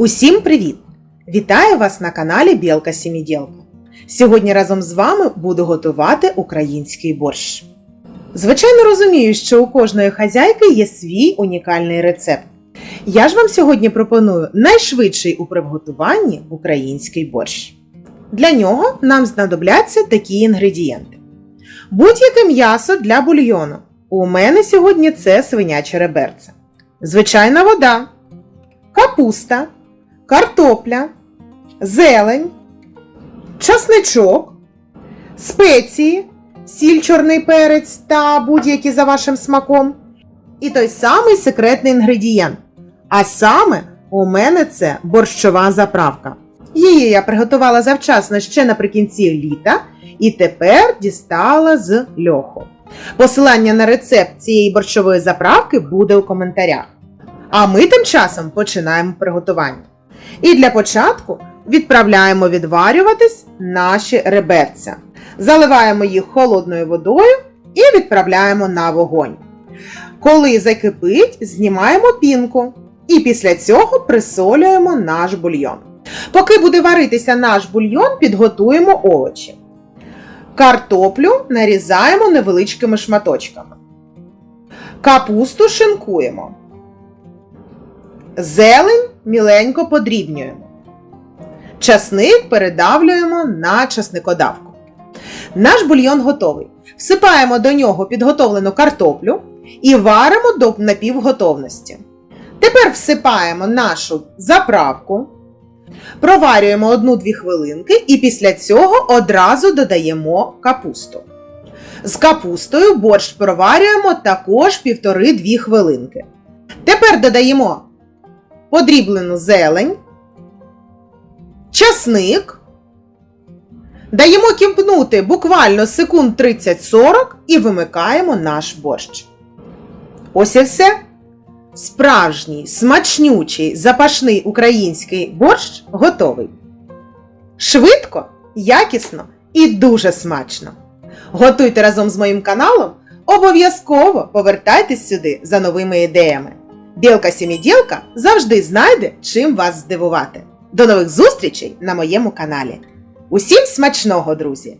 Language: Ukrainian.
Усім привіт! Вітаю вас на каналі Білка Сімідєлка. Сьогодні разом з вами буду готувати український борщ. Звичайно, розумію, що у кожної хазяйки є свій унікальний рецепт. Я ж вам сьогодні пропоную найшвидший у приготуванні український борщ. Для нього нам знадобляться такі інгредієнти: будь-яке м'ясо для бульйону. У мене сьогодні це свиняче реберце, звичайна вода, капуста, картопля, зелень, часничок, спеції, сіль, чорний перець та будь-які за вашим смаком. І той самий секретний інгредієнт. А саме у мене це борщова заправка. Її я приготувала завчасно ще наприкінці літа і тепер дістала з льоху. Посилання на рецепт цієї борщової заправки буде у коментарях. А ми тим часом починаємо приготування. І для початку відправляємо відварюватись наші реберця. Заливаємо їх холодною водою і відправляємо на вогонь. Коли закипить, знімаємо пінку і після цього присолюємо наш бульйон. Поки буде варитися наш бульйон, підготуємо овочі. Картоплю нарізаємо невеличкими шматочками. Капусту шинкуємо. Зелень міленько подрібнюємо. Часник передавлюємо на часникодавку. Наш бульйон готовий. Всипаємо до нього підготовлену картоплю і варимо до напівготовності. Тепер всипаємо нашу заправку, проварюємо 1-2 хвилинки і після цього одразу додаємо капусту. З капустою борщ проварюємо також 1,5-2 хвилинки. Тепер додаємо подріблену зелень, часник. Даємо кімпнути буквально секунд 30-40 і вимикаємо наш борщ. Ось і все. Справжній, смачнючий, запашний український борщ готовий. Швидко, якісно і дуже смачно. Готуйте разом з моїм каналом, обов'язково повертайтесь сюди за новими ідеями. Білка Сіміділка завжди знайде, чим вас здивувати. До нових зустрічей на моєму каналі. Усім смачного, друзі!